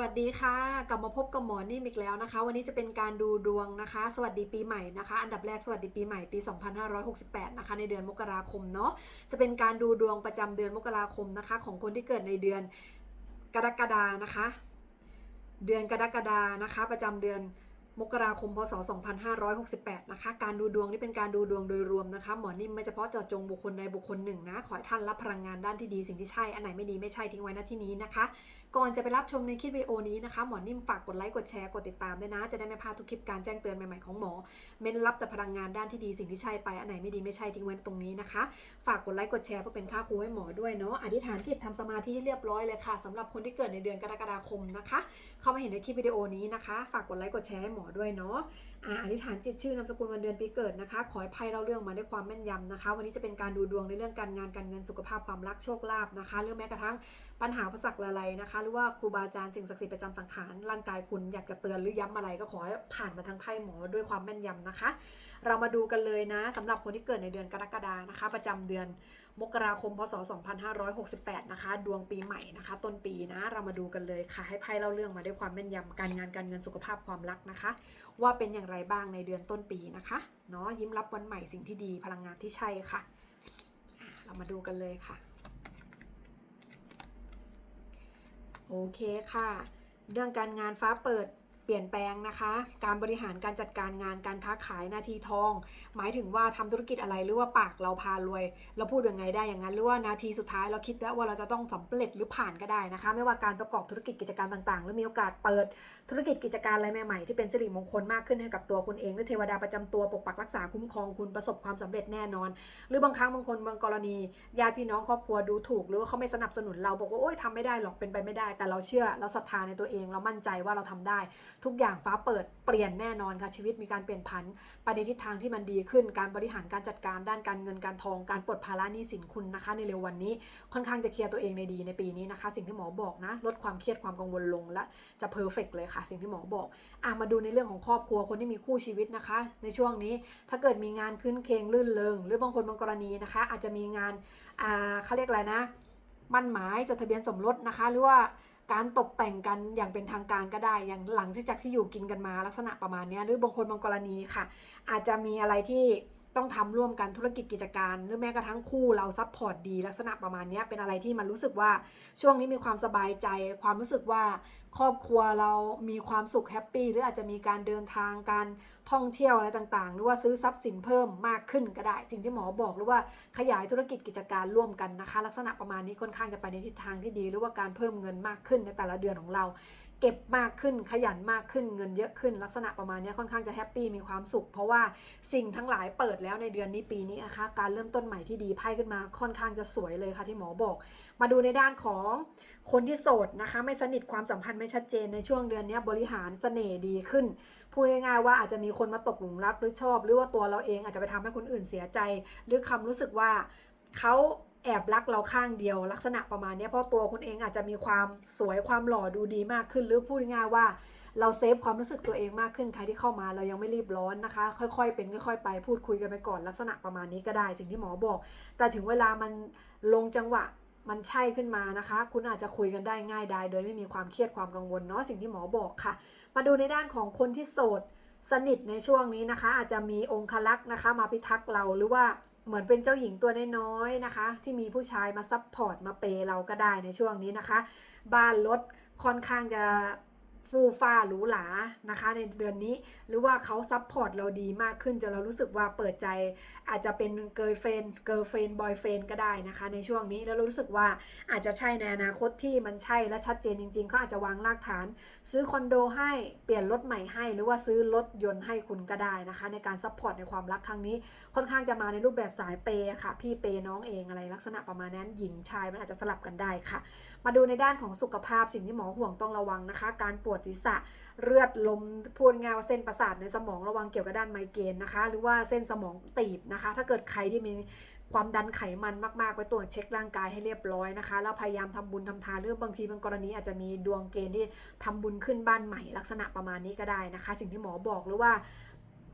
วัสดีค่ะ กลับมาพบกับหมอนิ่มอีกแล้วนะคะ วันนี้จะเป็นการดูดวงนะคะ สวัสดีปีใหม่นะคะ อันดับแรกสวัสดีปีใหม่ปี 2568 นะคะ ในเดือนมกราคมเนาะจะเป็นการดูดวงประจำเดือนมกราคมนะคะ ของคนที่เกิดในเดือนกรกฎานะคะ เดือนกรกฎานะคะ ประจำเดือน มกราคมพศ 2568 นะคะ การดูดวงนี่เป็นการดูดวงโดยรวมนะคะ หมอนิ่มไม่เฉพาะเจาะจงบุคคลใดบุคคลหนึ่งนะ ขอให้ท่านรับพลังงานด้านที่ดีสิ่งที่ใช่ อันไหนไม่ดีไม่ใช่ทิ้งไว้น้าที่นี้นะคะ ก่อนจะไปรับชมในคลิปวิดีโอนี้นะคะ หมอนิ่มฝากกดไลค์ กดแชร์ กดติดตามด้วยนะ จะได้ไม่พลาดทุกคลิปการแจ้งเตือนใหม่ๆของหมอ เม้นรับแต่พลังงานด้านที่ดีสิ่งที่ใช่ไป อันไหนไม่ดีไม่ใช่ทิ้งไว้ตรงนี้นะคะ ฝากกดไลค์ กดแชร์เพื่อเป็นค่าครูให้หมอด้วยเนาะ อธิษฐานจิตทำสมาธิให้เรียบร้อยเลยค่ะสำหรับคนที่เกิดในเดือนกรกฎาคมนะคะ เข้ามาเห็นในคลิปวิดีโอนี้นะคะ ฝากกดไลค์ กดแชร์ให้หมอด้วยเนาะอ่าอธิษฐานจิตชื่อนามสกุลวันเดือนปีเกิดนะคะ ขอให้ไพ่เล่าเรื่องมาด้วยความแม่นยำนะคะ วันนี้จะเป็นการดูดวงในเรื่องการงานการเงินสุขภาพความรักโชคลาภนะคะ เรื่องแม้กระทั่งปัญหาประสักอะไรนะคะ หรือว่าครูบาอาจารย์สิ่งศักดิ์สิทธิ์ประจำสังขารร่างกายคุณอยากจะเตือนหรือย้ำอะไรก็ขอให้ผ่านมาทางไพ่หมอด้วยความแม่นยำนะคะ เรามาดูกันเลยนะสำหรับคนที่เกิดในเดือนกรกฎานะคะ ประจำเดือนมกราคมพศ 2568 นะคะ ดวงปีใหม่นะคะ ต้นปีนะ เรามาดูกันเลยค่ะ ให้ไพ่เล่าเรื่องมาด้วยความแม่นยำการงานการเงินสุขภาพความรักนะคะ ว่าเป็นอย่างไรบ้างในเดือนต้นปีนะคะเนาะยิ้มรับวันใหม่สิ่งที่ดีพลังงานที่ใช่ค่ะอะเรามาดูกันเลยค่ะ โอเคค่ะ เรื่องการงานฟ้าเปิด เปลี่ยนแปลงนะคะ การบริหารการจัดการงานการค้าขายนาทีทอง หมายถึงว่าทำธุรกิจอะไรหรือว่าปากเราพารวย เราพูดยังไงได้อย่างนั้นหรือว่านาทีสุดท้ายเราคิดแล้วว่าเราจะต้องสำเร็จหรือผ่านก็ได้นะคะ ไม่ว่าการประกอบธุรกิจกิจการต่างๆ หรือมีโอกาสเปิดธุรกิจกิจการอะไรใหม่ๆที่เป็นสิริมงคลมากขึ้นให้กับตัวคุณเองหรือเทวดาประจำตัวปกปักรักษาคุ้มครองคุณประสบความสำเร็จแน่นอน หรือบางครั้งบางคนบางกรณีญาติพี่น้องครอบครัวดูถูก หรือว่าเขาไม่สนับสนุนเราบอกว่าโอ๊ยทำไม่ได้หรอกเป็นไปไม่ได้ แต่เราเชื่อเราศรัทธาในตัวเองเรามั่นใจว่าเราทำได้ทุกอย่างฟ้าเปิดเปลี่ยนแน่นอนค่ะชีวิตมีการเปลี่ยนผันไปในทิศทางที่มันดีขึ้น การบริหารการจัดการด้านการเงินการทองการปลดภาระหนี้สินคุณนะคะ ในเร็ววันนี้ค่อนข้างจะเคลียร์ตัวเองในดีในปีนี้นะคะ สิ่งที่หมอบอกนะ ลดความเครียดความกังวลลงและจะเพอร์เฟกเลยค่ะ สิ่งที่หมอบอกอะมาดูในเรื่องของครอบครัวคนที่มีคู่ชีวิตนะคะ ในช่วงนี้ถ้าเกิดมีงานขึ้นเคงลื่นเริงหรือบางคนบางกรณีนะคะ อาจจะมีงานอ่าเขาเรียกอะไรนะ มั่นหมายจดทะเบียนสมรสนะคะ หรือว่า การตกแต่งกันอย่างเป็นทางการก็ได้อย่างหลังที่จากที่อยู่กินกันมาลักษณะประมาณนี้หรือบางคนบางกรณีค่ะ อาจจะมีอะไรที่ ต้องทำร่วมกันธุรกิจกิจการหรือแม้กระทั่งคู่เราซัพพอร์ตดีลักษณะประมาณนี้เป็นอะไรที่มันรู้สึกว่าช่วงนี้มีความสบายใจ ความรู้สึกว่าครอบครัวเรามีความสุขแฮปปี้หรืออาจจะมีการเดินทางการท่องเที่ยวอะไรต่างๆ หรือว่าซื้อทรัพย์สินเพิ่มมากขึ้นก็ได้ สิ่งที่หมอบอกหรือว่าขยายธุรกิจกิจการร่วมกันนะคะ ลักษณะประมาณนี้ค่อนข้างจะไปในทิศทางที่ดี หรือว่าการเพิ่มเงินมากขึ้นในแต่ละเดือนของเรา เก็บมากขึ้นขยันมากขึ้นเงินเยอะขึ้น ลักษณะประมาณนี้ค่อนข้างจะแฮปปี้มีความสุข เพราะว่าสิ่งทั้งหลายเปิดแล้วในเดือนนี้ปีนี้นะคะการเริ่มต้นใหม่ที่ดีไพ่ขึ้นมาค่อนข้างจะสวยเลยค่ะที่หมอบอก มาดูในด้านของคนที่โสดนะคะ ไม่สนิทความสัมพันธ์ไม่ชัดเจนในช่วงเดือนนี้บริหารเสน่ห์ดีขึ้นพูดง่ายๆว่าอาจจะมีคนมาตกหลุมรักหรือชอบ หรือว่าตัวเราเองอาจจะไปทำให้คนอื่นเสียใจ หรือคำรู้สึกว่าเขา แอบรักเราข้างเดียว ลักษณะประมาณนี้เพราะตัวคุณเองอาจจะมีความสวยความหล่อดูดีมากขึ้น หรือพูดง่ายว่าเราเซฟความรู้สึกตัวเองมากขึ้นใครที่เข้ามาเรายังไม่รีบร้อนนะคะ ค่อยๆ เป็นค่อยๆไปพูดคุยกันไปก่อนลักษณะประมาณนี้ก็ได้สิ่งที่หมอบอก แต่ถึงเวลามันลงจังหวะมันใช่ขึ้นมานะคะ คุณอาจจะคุยกันได้ง่ายไดายโดยไม่มีความเครียดความกังวลเนาะสิ่งที่หมอบอกค่ะ มาดูในด้านของคนที่โสดสนิทในช่วงนี้นะคะ อาจจะมีองคลักษ์นะคะ มาพิทักษ์เราหรือว่า เหมือนเป็นเจ้าหญิงตัวน้อยๆนะคะ ที่มีผู้ชายมาซับพอร์ตมาเปย์เราก็ได้ในช่วงนี้นะคะ บ้านรถค่อนข้างจะ ฟูฟ้าหรูหรานะคะ ในเดือนนี้หรือว่าเขาซับพอร์ตเราดีมากขึ้นจนเรารู้สึกว่าเปิดใจ อาจจะเป็นเกิร์ลเฟนเกิร์ลเฟนบอยเฟนก็ได้นะคะ ในช่วงนี้แล้วรู้สึกว่าอาจจะใช่ในอนาคตที่มันใช่และชัดเจนจริงๆเขาอาจจะวางรากฐาน ซื้อคอนโดให้เปลี่ยนรถใหม่ให้ หรือว่าซื้อรถยนต์ให้คุณก็ได้นะคะ ในการซัพพอร์ตในความรักครั้งนี้ ค่อนข้างจะมาในรูปแบบสายเปย์ค่ะ พี่เปย์น้องเองอะไรลักษณะประมาณนั้นหญิงชายมันอาจจะสลับกันได้ค่ะ มาดูในด้านของสุขภาพสิ่งที่หมอห่วงต้องระวังนะคะ การปวดศีรษะเลือดลมพูดง่ายว่าเส้นประสาทในสมองระวังเกี่ยวกับด้านไมเกรนนะคะ หรือว่าเส้นสมองตีบนะคะ ถ้าเกิดใครที่มีความดันไขมันมากๆ ไปตรวจเช็คร่างกายให้เรียบร้อยนะคะ แล้วพยายามทำบุญทำทานเรื่องบางทีบางกรณีอาจจะมีดวงเกณฑ์ที่ทำบุญขึ้นบ้านใหม่ลักษณะประมาณนี้ก็ได้นะคะ สิ่งที่หมอบอกหรือว่า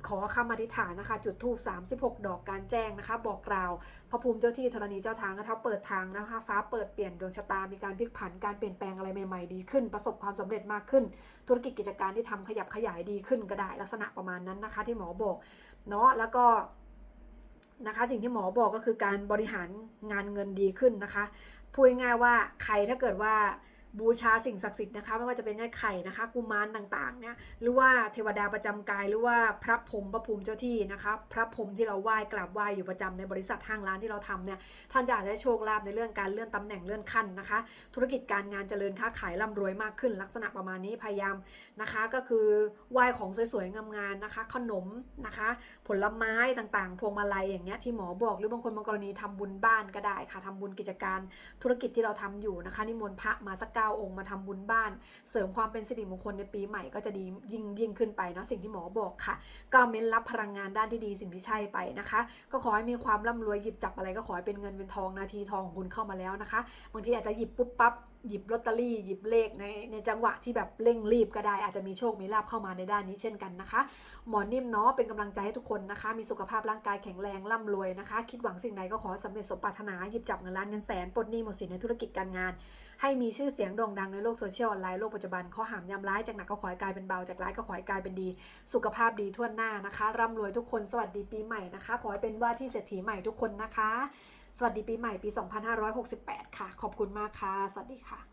ขอคำอธิษฐานนะคะ จุดธูป36 ดอกการแจ้งนะคะ บอกกล่าวพระภูมิเจ้าที่ธรณีเจ้าทางกระเท้าเปิดทางนะคะ ฟ้าเปิดเปลี่ยนดวงชะตามีการพลิกผันการเปลี่ยนแปลงอะไรใหม่ๆดีขึ้น ประสบความสำเร็จมากขึ้น ธุรกิจกิจการที่ทำขยับขยายดีขึ้นก็ได้ลักษณะประมาณนั้นนะคะ ที่หมอบอกเนาะแล้วก็นะคะสิ่งที่หมอบอกก็คือการบริหารงานเงินดีขึ้นนะคะพูดง่ายว่าใครถ้าเกิดว่า บูชาสิ่งศักดิ์สิทธิ์นะคะไม่ว่าจะเป็นไอ้ไข่นะคะ กุมารต่างๆเนี่ยหรือว่าเทวดาประจำกายหรือว่าพระพรหมพระภูมิเจ้าที่นะคะพระพรหมที่เราไหว้กราบไหว้อยู่ประจำในบริษัทห้างร้านที่เราทำเนี่ยท่านจะอาจจะได้โชคลาภในเรื่องการเลื่อนตำแหน่งเลื่อนขั้นนะคะ ธุรกิจการงานเจริญค้าขายร่ำรวยมากขึ้น ลักษณะประมาณนี้พยายามนะคะ ก็คือไหว้ของสวยๆงามๆนะคะ ขนมนะคะ ผลไม้ต่างๆ พวงมาลัยอย่างเงี้ยที่หมอบอกหรือบางคนบางกรณีทำบุญบ้านก็ได้ค่ะทำบุญกิจการธุรกิจที่เราทำอยู่นะคะนิมนต์พระมาสักก้าองค์มาทำบุญบ้าน เสริมความเป็นสิริมงคลในปีใหม่ก็จะดียิ่งยิ่งขึ้นไปเนาะสิ่งที่หมอบอกค่ะ ก็เม้นรับพลังงานด้านที่ดีสิ่งที่ใช่ไปนะคะ ก็ขอให้มีความร่ำรวยหยิบจับอะไรก็ขอให้เป็นเงินเป็นทองนาทีทองของคุณเข้ามาแล้วนะคะบางทีอาจจะหยิบปุ๊บปั๊บหยิบลอตเตอรี่หยิบเลขในในจังหวะที่แบบเร่งรีบก็ได้อาจจะมีโชคมีลาภเข้ามาในด้านนี้เช่นกันนะคะ หมอนิ่มเนาะเป็นกำลังใจให้ทุกคนนะคะ มีสุขภาพร่างกายแข็งแรงร่ำรวยนะคะ คิดหวังสิ่งใดก็ขอให้สำเร็จสมปรารถนาหยิบจับเงินล้านเงินแสนปลดหนี้หมดสินในธุรกิจการงาน ให้มีชื่อเสียงโด่งดังในโลกโซเชียลออนไลน์โลกปัจจุบันข้อหามยำร้ายจากหนักก็ขอให้กลายเป็นเบาจากร้ายก็ขอให้กลายเป็นดี สุขภาพดีทั่วหน้านะคะร่ำรวยทุกคนสวัสดีปีใหม่นะคะ ขอให้เป็นว่าที่เศรษฐีใหม่ทุกคนนะคะ สวัสดีปีใหม่ปี 2568 ค่ะ ขอบคุณมากค่ะ สวัสดีค่ะ